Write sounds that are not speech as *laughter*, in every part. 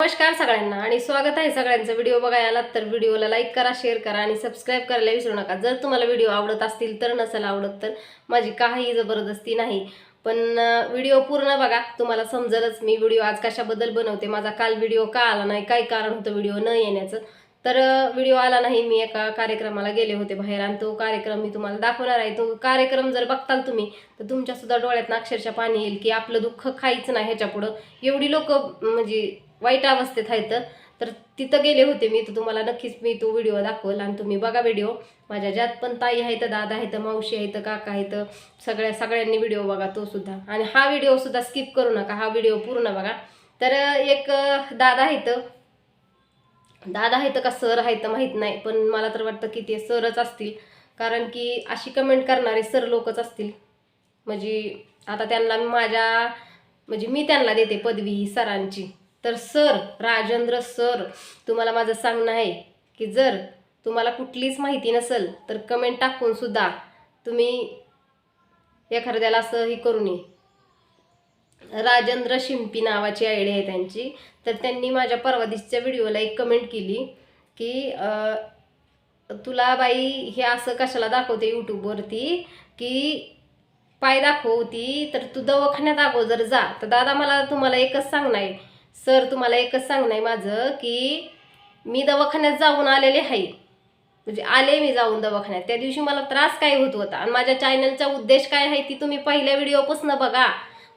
नमस्कार सगळ्यांना आणि स्वागत आहे सगळ्यांचं. व्हिडिओ बघायला तर व्हिडिओला लाईक करा शेअर करा आणि सबस्क्राईब करायला विसरू नका. जर तुम्हाला व्हिडिओ आवडत असतील तर नसेल आवडत तर माझी काही जबरदस्ती नाही. पण व्हिडिओ पूर्ण बघा. तुम्हाला समजेलच मी व्हिडिओ आज कशाबद्दल बनवते. माझा काल व्हिडिओ का आला नाही? काय कारण होतं व्हिडिओ न येण्याचं? तर व्हिडिओ आला नाही. मी एका कार्यक्रमाला गेले होते बाहेर आणि तो कार्यक्रम मी तुम्हाला दाखवणार आहे. तो कार्यक्रम जर बघताल तुम्ही तर तुमच्यासुद्धा डोळ्यातनं डोळ्यात अक्षरशः पाणी येईल की आपलं दुःख खायचं नाही ह्याच्यापुढं. एवढी लोक म्हणजे वाईट अवस्थेत आहेत तर. तिथं गेले होते मी तर तुम्हाला नक्कीच मी तो व्हिडिओ दाखवल आणि तुम्ही बघा व्हिडिओ माझ्या ज्यात पण ताई आहेत दादा आहेत मावशी आहेत काका आहेत सगळ्या सगळ्यांनी व्हिडिओ बघा तो सुद्धा. आणि हा व्हिडिओ सुद्धा स्किप करू नका हा व्हिडिओ पूर्ण बघा. तर एक दादा आहेत. दादा आहेत का सर आहेत माहीत नाही पण मला तर वाटतं की ते सरच असतील. कारण की अशी कमेंट करणारे सर लोकच असतील. म्हणजे आता त्यांना माझ्या म्हणजे मी त्यांना देते पदवी ही सरांची. तर सर राजेंद्र सर तुम्हाला माझं सांगणं आहे की जर तुम्हाला कुठलीच माहिती नसेल तर कमेंट टाकून सुद्धा तुम्ही एखाद्याला असं हे करू नये. राजेंद्र शिंपी नावाची आयडी आहे त्यांची. तर त्यांनी माझ्या परवा दिसच्या व्हिडिओला एक कमेंट केली की तुला बाई हे असं कशाला दाखवते यूट्यूबवरती की पाय दाखवती तर तू दवाखान्यात अगोदर जा. तर दादा मला तुम्हाला एकच सांगणं आहे. सर तुम्हाला एकच सांगणं आहे माझं की मी दवाखान्यात जाऊन आलेले आहे. म्हणजे आले मी जाऊन दवाखान्यात. त्या दिवशी मला त्रास काय होत होता? आणि माझ्या चॅनलचा उद्देश काय आहे ती तुम्ही पहिल्या व्हिडिओपासून बघा.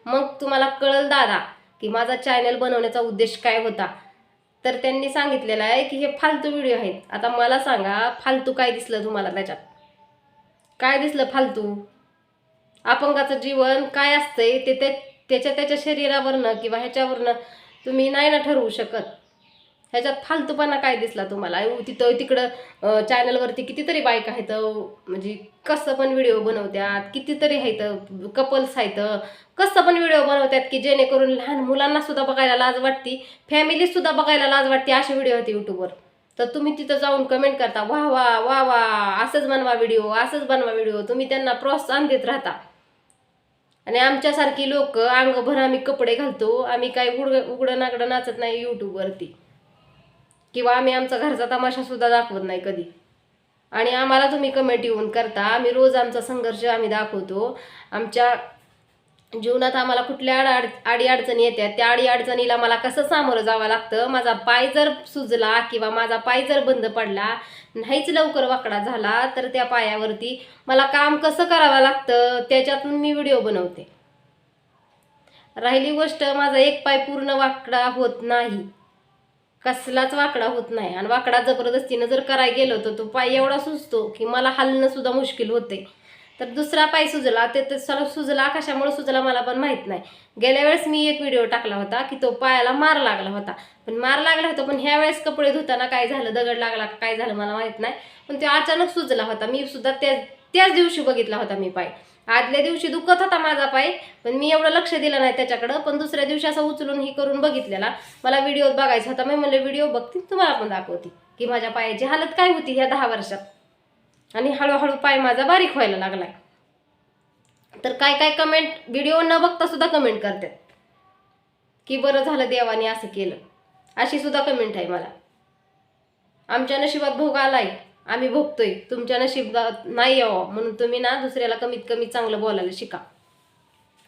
मग तुम्हाला कळल दादा की माझा चॅनल बनवण्याचा उद्देश काय होता? तर त्यांनी सांगितलेलं आहे की हे फालतू व्हिडिओ आहेत. आता मला सांगा फालतू काय दिसलं तुम्हाला त्याच्यात? काय दिसलं फालतू? अपंगाचं जीवन काय असतंय? ते त्याच्या त्याच्या शरीरावरनं किंवा ह्याच्यावरनं तुम्ही नाही ना ठरवू शकत. ह्याच्यात फालतूपणा काय दिसला तुम्हाला? तिथं तिकडं चॅनलवरती कितीतरी बाईक आहेत म्हणजे कसं पण व्हिडिओ बनवतात कितीतरी आहेत कपल्स आहेत कसं पण व्हिडिओ बनवतात की जेणेकरून लहान मुलांना सुद्धा बघायला लाज वाटती फॅमिली सुद्धा बघायला लाज वाटते असे व्हिडिओ होते युट्यूबवर तर तुम्ही तिथं जाऊन कमेंट करता वा वा वा वा असंच बनवा व्हिडिओ असंच बनवा व्हिडिओ तुम्ही त्यांना प्रोत्साहन देत राहता. आणि आमच्यासारखी लोक अंगभर आम्ही कपडे घालतो आम्ही काय उड उघडं नागडं नाचत नाही यूट्यूबवरती किंवा आम्ही आमचा घरचा तमाशासुद्धा दाखवत नाही कधी. आणि आम्हाला तुम्ही कमेंट येऊन करता आम्ही रोज आमचा संघर्ष आम्ही दाखवतो. आमच्या जीवनात आम्हाला कुठल्या अड आडी अडचणी येतात त्या आडी अडचणीला मला कसं सामोरं जावं लागतं? माझा पाय जर सुजला किंवा माझा पाय जर बंद पडला नाहीच लवकर वाकडा झाला तर त्या पायावरती मला काम कसं करावं लागतं? त्याच्यातून मी व्हिडिओ बनवते. राहिली गोष्ट माझा एक पाय पूर्ण वाकडा होत नाही. कसलाच वाकडा होत नाही. आणि वाकडा जबरदस्तीनं जर करायला गेलो तर तो पाय एवढा सुचतो की मला हलणं सुद्धा मुश्किल होते तर दुसरा पाय सुजला ते ते सुजला कशामुळे सुजला मला पण माहीत नाही. गेल्या वेळेस मी एक व्हिडिओ टाकला होता की तो पायाला मार लागला होता. पण मार लागला होता पण ह्या वेळेस कपडे धुताना काय झालं दगड लागला काय झालं मला माहीत नाही. पण तो अचानक सुजला होता. मी सुद्धा त्या त्याच दिवशी बघितला होता मी पाय. आदल्या दिवशी दुखत होता माझा पाय पण मी एवढं लक्ष दिलं नाही त्याच्याकडं. पण दुसऱ्या दिवशी असं उचलून ही करून बघितलेला. मला व्हिडिओ बघायचा होता. मी म्हणलं व्हिडिओ बघते तुम्हाला पण दाखवते. की माझ्या पायाची हालत काय होती ह्या दहा वर्षात? आणि हळूहळू पाय माझा बारीक व्हायला लागलाय. तर काय काय कमेंट व्हिडिओ न बघता सुद्धा कमेंट करतात. की बरं झालं देवाने असं केलं. अशी सुद्धा कमेंट आहे मला. आमच्या नशिबात भोग आलाय. आम्ही भोगतोय. तुमच्या नशिबात नाही यावं. म्हणून तुम्ही ना दुसऱ्याला कमीत कमी चांगलं बोलायला शिका.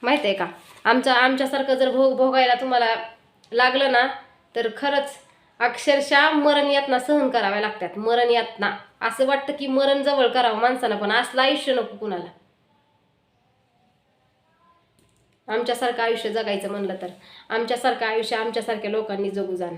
माहीत आहे का? आमचा आमच्यासारखं जर भोग भोगायला तुम्हाला लागलं ना तर खरंच अक्षरशः मरण यातना सहन कराव्या लागतात. मरण यातना. असं वाटतं की मरण जवळ करावं माणसानं पण असलं आयुष्य नको कुणाला. आमच्यासारखं आयुष्य जगायचं म्हणलं तर. आमच्यासारखं आयुष्य आमच्यासारख्या लोकांनी जगू जाणं.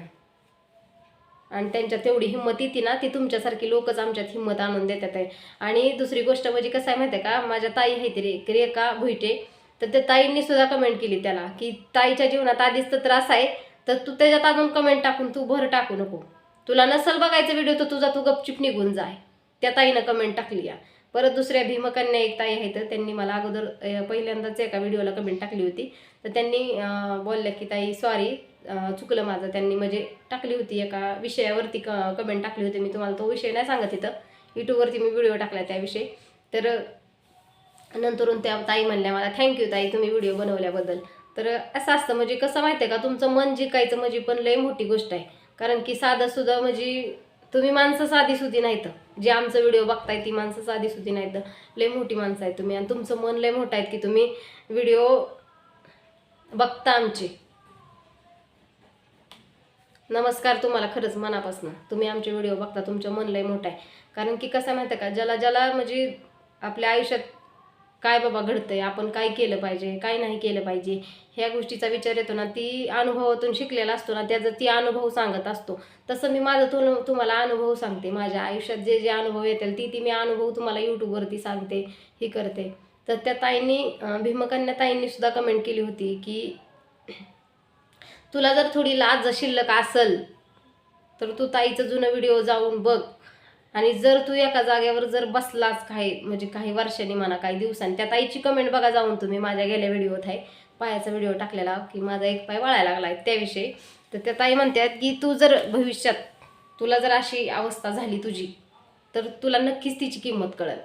आणि त्यांच्यात तेवढी हिंमत येते ना ती तुमच्यासारखी लोकच आमच्यात हिंमत आणून देतात आहे. आणि दुसरी गोष्ट म्हणजे कसं आहे माहिती आहे का? माझ्या ताई आहेत रे रेखा भुईटे. तर त्या ताईंनी सुद्धा कमेंट केली त्याला की ताईच्या जीवनात आधीच तर त्रास आहे. तर तू त्याच्यात अजून कमेंट टाकून तू भर टाकू नको. तुला नसल बघायचा व्हिडिओ तर तुझा तू गपचिप निघून जाय त्या ताईनं कमेंट टाकली या. परत दुसऱ्या भीमकन्या एक ताई आहेत त्यांनी मला अगोदर पहिल्यांदाच एका व्हिडिओला कमेंट टाकली होती. तर त्यांनी अं, बोलल्या की ताई सॉरी चुकलं माझं. त्यांनी म्हणजे टाकली होती एका विषयावरती क कमेंट टाकली होती. मी तुम्हाला तो विषय नाही सांगत इथं. यूट्यूबवरती मी व्हिडिओ टाकला त्याविषयी तर नंतरून त्या ताई म्हणल्या मला थँक्यू ताई तुम्ही व्हिडिओ बनवल्याबद्दल. तर असं असतं म्हणजे कसं माहिती आहे का तुमचं मन जिंकायचं म्हणजे पण लय मोठी गोष्ट आहे. कारण की साधं सुद्धा म्हणजे तुम्ही माणसं साधी सुधी नाहीत. जे आमचं व्हिडिओ बघताय ती माणसं साधी सुधी नाहीत. लय मोठी माणसं आहेत तुम्ही आणि तुमचं मन लय मोठं आहे की तुम्ही व्हिडिओ बघता आमचे. नमस्कार तुम्हाला खरंच मनापासून. तुम्ही आमचे व्हिडिओ बघता तुमचं मन लय मोठं आहे. कारण की कसं माहिती आहे का ज्याला ज्याला म्हणजे आपल्या आयुष्यात काय बाबा घडतंय? आपण काय केलं पाहिजे? काय नाही केलं पाहिजे? ह्या गोष्टीचा विचार येतो ना ती अनुभवातून शिकलेला असतो ना त्याचा ती अनुभव सांगत असतो. तसं मी माझं तुम तुम्हाला अनुभव सांगते. माझ्या आयुष्यात जे जे अनुभव येतील ती ती मी अनुभव तुम्हाला यूट्यूबवरती सांगते ही करते. तर त्या ताईंनी भीमकन्या ताईंनी सुद्धा कमेंट केली होती की तुला जर थोडी लाज शिल्लक असल तर तू ताईचं जुनं व्हिडिओ जाऊन बघ. आणि जर तू एका जागेवर जर बसलाच काही म्हणजे काही वर्षांनी म्हणा काही दिवसांनी त्या ताईची कमेंट बघा जाऊन तुम्ही माझ्या गेल्या व्हिडिओत आहे. पायाचा व्हिडिओ टाकलेला की माझा एक पाय वळायला लागला आहे त्याविषयी. तर त्या ताई म्हणतात की तू जर भविष्यात तुला जर अशी अवस्था झाली तुझी तर तुला नक्कीच तिची किंमत कळेल.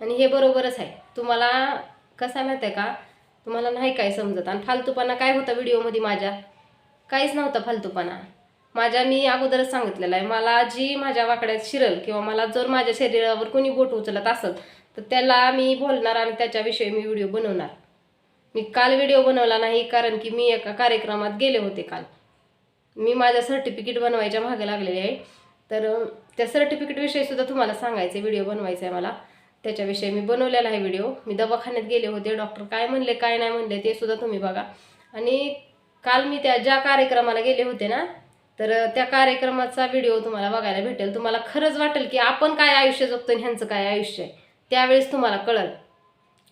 आणि हे बरोबरच आहे. तुम्हाला कसं आहे माहिती आहे का? तुम्हाला नाही काय समजत. आणि फालतूपणा काय होता व्हिडिओमध्ये माझ्या? काहीच नव्हता फालतूपणा. माझ्या मी अगोदरच सांगितलेलं आहे मला जी माझ्या वाकड्यात शिरल किंवा मला जर माझ्या शरीरावर कोणी बोट उचलत असेल तर त्याला मी बोलणार आणि त्याच्याविषयी मी व्हिडिओ बनवणार. मी काल व्हिडिओ बनवला नाही कारण की मी एका कार्यक्रमात गेले होते काल. मी माझ्या सर्टिफिकेट बनवायच्या मागे लागलेले आहे. तर त्या सर्टिफिकेटविषयी सुद्धा तुम्हाला सांगायचं व्हिडिओ बनवायचा आहे मला. त्याच्याविषयी मी बनवलेला आहे व्हिडिओ. मी दवाखान्यात गेले होते. डॉक्टर काय म्हणले काय नाही म्हणले ते सुद्धा तुम्ही बघा. आणि काल मी त्या ज्या कार्यक्रमाला गेले होते ना तर त्या कार्यक्रमाचा व्हिडिओ तुम्हाला बघायला भेटेल. तुम्हाला खरंच वाटेल की आपण काय आयुष्य जगतो आणि ह्यांचं काय आयुष्य आहे त्यावेळेस तुम्हाला कळल.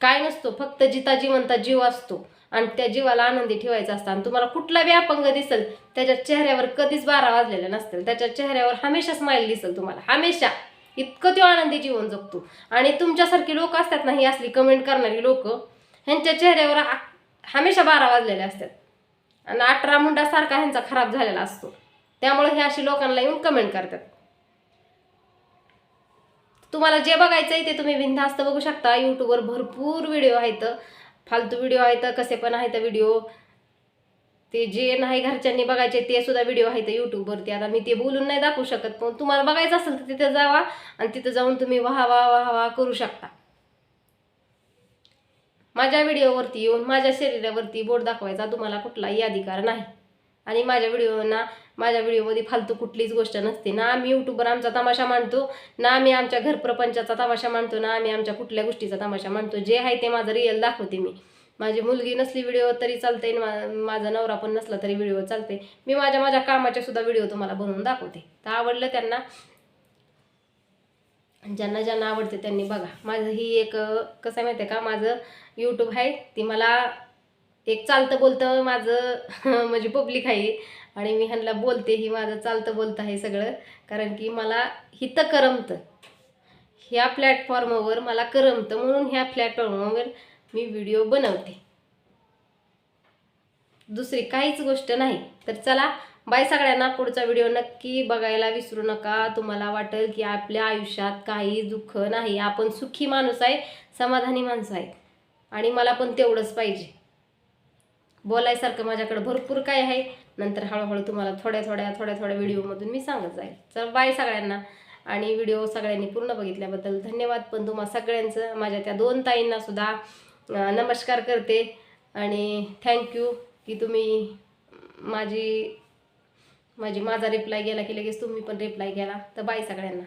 काय नसतो फक्त जिता जिवंता जीव असतो आणि त्या जीवाला आनंदी ठेवायचा असतं. आणि तुम्हाला कुठला बी अपंग दिसेल त्याच्या चेहऱ्यावर कधीच बारा वाजलेल्या नसतील. त्याच्या चेहऱ्यावर हमेशा स्माईल दिसेल तुम्हाला. हमेशा. इतकं तो आनंदी जीवन जगतो. आणि तुमच्यासारखी लोक असतात ना ही असली कमेंट करणारी लोक ह्यांच्या चेहऱ्यावर हमेशा बारा वाजलेले असतात. आणि अठरा मुंडासारखा ह्यांचा खराब झालेला असतो. त्यामुळे हे अशी लोकांना येऊन कमेंट करतात. तुम्हाला जे बघायचं आहे ते तुम्ही बिनधास्त बघू शकता. यूट्यूबवर भरपूर व्हिडिओ आहेत. फालतू व्हिडिओ आहेत कसे पण आहेत व्हिडिओ ते जे नाही घरच्यांनी बघायचे ते सुद्धा व्हिडिओ आहेत यूट्यूबवरती आता मी ते बोलून नाही दाखवू शकत पण तुम्हाला बघायचं असेल तर तिथे जावा आणि तिथं जाऊन तुम्ही वाहा वाह वाह वाह करू शकता. माझ्या व्हिडिओवरती येऊन माझ्या शरीरावरती बोट दाखवायचा तुम्हाला कुठलाही अधिकार नाही. आणि माझ्या व्हिडिओना माझ्या व्हिडिओमध्ये फालतू कुठलीच गोष्ट नसते. ना आम्ही यूट्यूबवर आमचा तमाशा मांडतो ना आम्ही आमच्या घरप्रपंचाचा तमाशा मांडतो ना आम्ही आमच्या कुठल्या गोष्टीचा तमाशा मांडतो. जे आहे ते माझं रिअल दाखवते मी. माझी मुलगी नसली व्हिडिओ तरी चालते माझा नवरा पण नसला तरी व्हिडिओ चालते मी माझ्या माझ्या कामाच्या सुद्धा व्हिडिओ तुम्हाला बनवून दाखवते. तर आवडलं त्यांना ज्यांना ज्यांना आवडते त्यांनी बघा. माझं ही एक कसं आहे माहिती आहे का? माझं यूट्यूब आहे ती मला एक चालतं बोलतं माझं *laughs* म्हणजे पब्लिक आहे. आणि मी ह्यांना बोलते ही माझं चालतं बोलतं आहे सगळं. कारण की मला हितं करमतं. ह्या प्लॅटफॉर्मवर मला करमतं म्हणून ह्या प्लॅटफॉर्मवर मी व्हिडिओ बनवते. दुसरी काहीच गोष्ट नाही. तर चला बाय सगळ्यांना. पुढचा व्हिडिओ नक्की बघायला विसरू नका. तुम्हाला वाटेल की आपल्या आयुष्यात काही दुःख नाही. आपण सुखी माणूस आहे समाधानी माणसं आहे. आणि मला पण तेवढंच पाहिजे. बोलायसारखं माझ्याकडे भरपूर काय आहे. नंतर हळूहळू तुम्हाला थोड्या थोड्या थोड्या थोड्या व्हिडिओमधून मी सांगत जाईल. तर बाय सगळ्यांना. आणि व्हिडिओ सगळ्यांनी पूर्ण बघितल्याबद्दल धन्यवाद. पण तुम्हा सगळ्यांचं माझ्या त्या दोन ताईंना सुद्धा नमस्कार करते. आणि थँक्यू की तुम्ही माझी माझी माझा रिप्लाय गेला की लगेच तुम्ही पण रिप्लाय केला तर बाय सगळ्यांना.